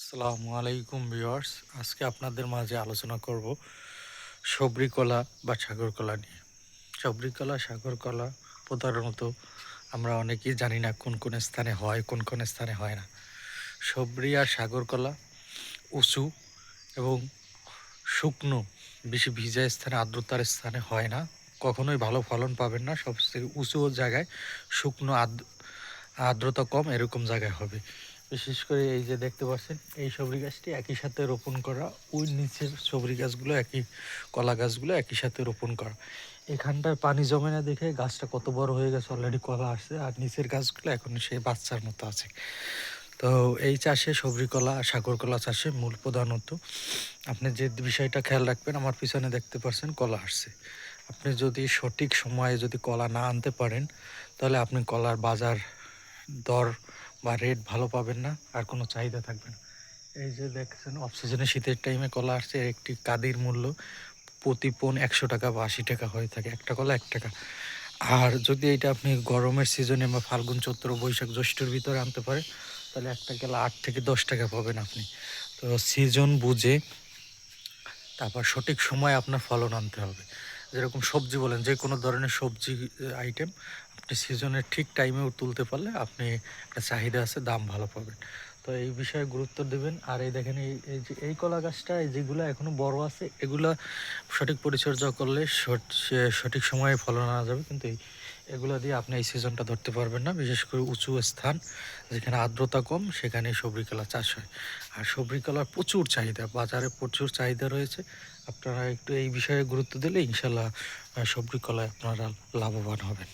আসসালামু আলাইকুম ভিউয়ার্স। আজকে আপনাদের মাঝে আলোচনা করব সবরি কলা বা সাগর কলা নিয়ে। সবরি কলা সাগর কলা প্রধানত আমরা অনেকেই জানি না কোন কোন স্থানে হয়, কোন কোন স্থানে হয় না। সবরি আর সাগর কলা উঁচু এবং শুকনো, বেশি ভিজা স্থানে, আর্দ্রতার স্থানে হয় না। কখনোই ভালো ফলন পাবেন না। সব থেকে উঁচু জায়গায় শুকনো, আর্দ্র, আর্দ্রতা কম এরকম জায়গায় হবে। বিশেষ করে এই যে দেখতে পাচ্ছেন, এই সবরি গাছটি একই সাথে রোপণ করা, ওই নিচের সবরি গাছগুলো একই, কলা গাছগুলো একই সাথে রোপণ করা। এখানটায় পানি জমে না দেখে গাছটা কত বড় হয়ে গেছে অলরেডি কলা আসছে, আর নিচের গাছগুলো এখন সেই বাচ্চার মতো আছে। তো এই চাষে সবরি কলা, সাগর কলা চাষে মূল প্রধানত। আপনি যে বিষয়টা খেয়াল রাখবেন, আমার পিছনে দেখতে পাচ্ছেন কলা আসছে। আপনি যদি সঠিক সময়ে যদি কলা না আনতে পারেন, তাহলে আপনি কলার বাজার দর বা রেট ভালো পাবেন না, আর কোনো চাহিদা থাকবে না। এই যে দেখছেন অফ সিজনে শীতের টাইমে কলা আসছে একটি কাদির মূল্য প্রতি পোন একশো টাকা বা আশি টাকা হয়ে থাকে, একটা কলা এক টাকা। আর যদি এটা আপনি গরমের সিজনে বা ফাল্গুন, চৈত্র, বৈশাখ, জ্যৈষ্ঠর ভিতরে আনতে পারেন, তাহলে একটা কেলা আট থেকে দশ টাকা পাবেন আপনি। তো সিজন বুঝে তারপর সঠিক সময় আপনার ফলন আনতে হবে। যেরকম সবজি বলেন, যে কোনো ধরনের সবজি আইটেম আপনি সিজনের ঠিক টাইমেও তুলতে পারলে আপনি একটা চাহিদা আছে, দাম ভালো পাবেন। তো এই বিষয়ে গুরুত্ব দেবেন। আর এই দেখেন, এই যে, এই কলা গাছটা যেগুলো এখনও বড় আছে, এগুলা সঠিক পরিচর্যা করলে সঠিক সময়ে ফলন আনা যাবে। কিন্তু এগুলো দিয়ে আপনি এই সিজনটা ধরতে পারবেন না। বিশেষ করে উঁচু স্থান, যেখানে আর্দ্রতা কম, সেখানে সবরি কলা চাষ হয়। আর সবরি কলার প্রচুর চাহিদা, বাজারে প্রচুর চাহিদা রয়েছে। আপনারা একটু এই বিষয়ে গুরুত্ব দিলে ইনশাল্লাহ সবরি কলায় আপনারা লাভবান হবেন।